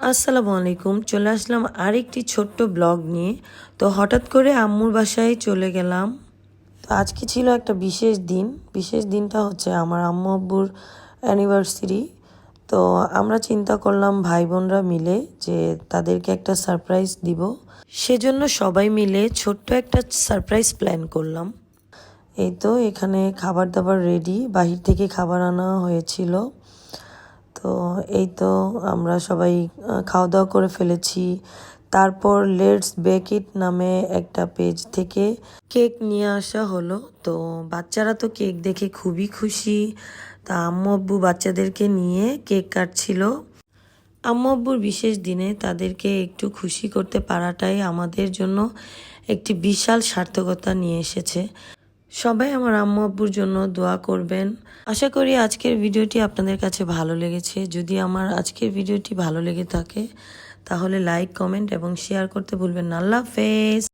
আসসালামু আলাইকুম, চলে আসলাম আরেকটি ছোট্ট ব্লগ নিয়ে। তো হঠাৎ করে আম্মুর বাসায় চলে গেলাম। তো আজকে ছিল একটা বিশেষ দিন। বিশেষ দিনটা হচ্ছে আমার আম্মু আব্বুর অ্যানিভার্সারি তো আমরা চিন্তা করলাম ভাই বোনরা মিলে যে তাদেরকে একটা সারপ্রাইজ দিব। সেজন্য সবাই মিলে ছোট্ট একটা সারপ্রাইজ প্ল্যান করলাম। এই তো এখানে খাবার দাবার রেডি বাহির থেকে খাবার আনা হয়েছিল। তো এই তো আমরা সবাই খাওয়া দাওয়া করে ফেলেছি। তারপর লেটস বেক ইট নামে একটা পেজ থেকে কেক নিয়ে আসা হলো। তো বাচ্চারা তো কেক দেখে খুবই খুশি। তা আম্মু আব্বু বাচ্চাদেরকে নিয়ে কেক কাটছিল। আম্মু আব্বুর বিশেষ দিনে তাদেরকে একটু খুশি করতে পারাটাই আমাদের জন্য একটি বিশাল সার্থকতা নিয়ে এসেছে। সবাই আমার আম্মু আব্বুর জন্য দোয়া করবেন। আশা করি আজকের ভিডিওটি আপনাদের কাছে ভালো লেগেছে। যদি আমার আজকের ভিডিওটি ভালো লেগে থাকে, তাহলে লাইক কমেন্ট এবং শেয়ার করতে ভুলবেন না। আল্লাহ হাফেজ।